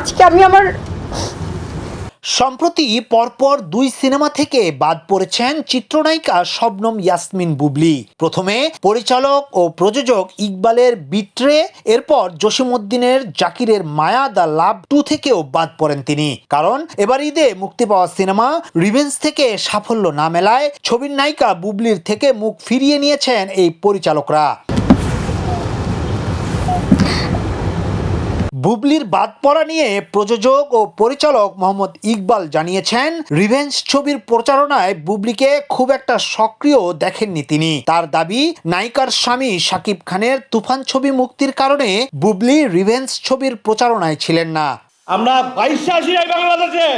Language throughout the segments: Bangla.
আজকে আমি আমার সম্প্রতি পরপর দুই সিনেমা থেকে বাদ পড়েছেন চিত্রনায়িকা শবনম ইয়াসমিন বুবলি। প্রথমে পরিচালক ও প্রযোজক ইকবালের বিট্রে, এরপর জসিমউদ্দিনের জাকিরের মায়া দ্য লাভ টু থেকেও বাদ পড়েন তিনি। কারণ এবার ঈদে মুক্তি পাওয়া সিনেমা রিভেন্স থেকে সাফল্য না মেলায় ছবির নায়িকা বুবলির থেকে মুখ ফিরিয়ে নিয়েছেন এই পরিচালকরা। বুবলির বাদ পড়া নিয়ে প্রযোজক ও পরিচালক মোহাম্মদ ইকবাল জানিয়েছেন রিভেঞ্জ ছবির প্রচারণায় বুবলিকে খুব একটা সক্রিয় দেখেননি তিনি। তার দাবি নায়িকার স্বামী শাকিব খানের তুফান ছবি মুক্তির কারণে বুবলি রিভেঞ্জ ছবির প্রচারণায় ছিলেন না। আমরা বাইশে আসি নাই বাংলাদেশে।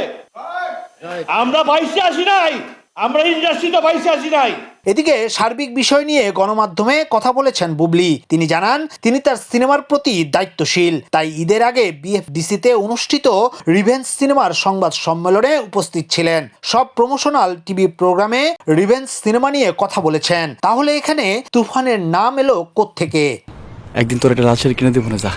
আমরা বাইশে আসি নাই। আমরা ইন্ডাস্ট্রিতে বাইশে আসি নাই। এদিকে সার্বিক বিষয় নিয়ে গণমাধ্যমে কথা বলেছেন বুবলি। তিনি জানান তিনি তার সিনেমার প্রতি দায়িত্বশীল। তাই ঈদের আগে বিএফডিসিতে অনুষ্ঠিত রিভেন্স সিনেমার সংবাদ সম্মেলনে উপস্থিত ছিলেন। সব প্রমোশনাল টিভি প্রোগ্রামে রিভেন্স সিনেমা নিয়ে কথা বলেছেন। তাহলে এখানে তুফানের নাম এলো কোত্থেকে? একদিন তোর একটা লাল কিনে দেবো না যা।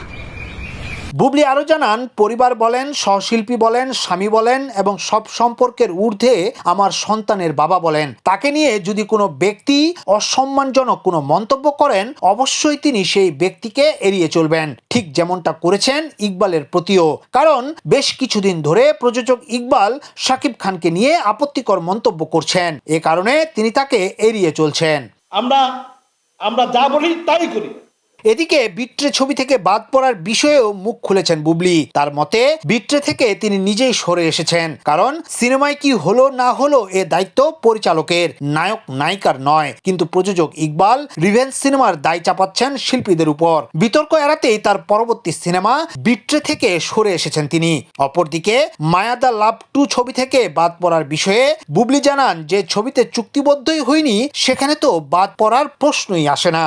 বুবলি আরও জানান, পরিবার বলেন, সহশিল্পী বলেন, স্বামী বলেন এবং সব সম্পর্কের ঊর্ধ্বে আমার সন্তানের বাবা বলেন। তাকে নিয়ে যদি কোনো ব্যক্তি অসম্মানজনক কোনো মন্তব্য করেন, অবশ্যই তিনি সেই ব্যক্তিকে এড়িয়ে চলবেন। ঠিক যেমনটা করেছেন ইকবালের প্রতিও। কারণ বেশ কিছুদিন ধরে প্রযোজক ইকবাল শাকিব খানকে নিয়ে আপত্তিকর মন্তব্য করছেন। এ কারণে তিনি তাকে এড়িয়ে চলছেন। আমরা আমরা যা বলি তাই করি। এদিকে বিট্রে ছবি থেকে বাদ পড়ার বিষয়েও মুখ খুলেছেন বুবলি। তার মতে, বিট্রে থেকে তিনি নিজেই সরে এসেছেন, কারণ সিনেমায় কি হলো না হলো এ দায়িত্ব পরিচালকের, নায়ক নায়িকার নয়। কিন্তু প্রযোজক ইকবাল রিভেন্স সিনেমার দায় চাপাচ্ছেন শিল্পীদের উপর। বিতর্ক এড়াতেই তার পরবর্তী সিনেমা বিট্রে থেকে সরে এসেছেন তিনি। অপরদিকে মায়াদা লাভ টু ছবি থেকে বাদ পড়ার বিষয়ে বুবলি জানান যে, ছবিতে চুক্তিবদ্ধই হয়নি, সেখানে তো বাদ পড়ার প্রশ্নই আসে না।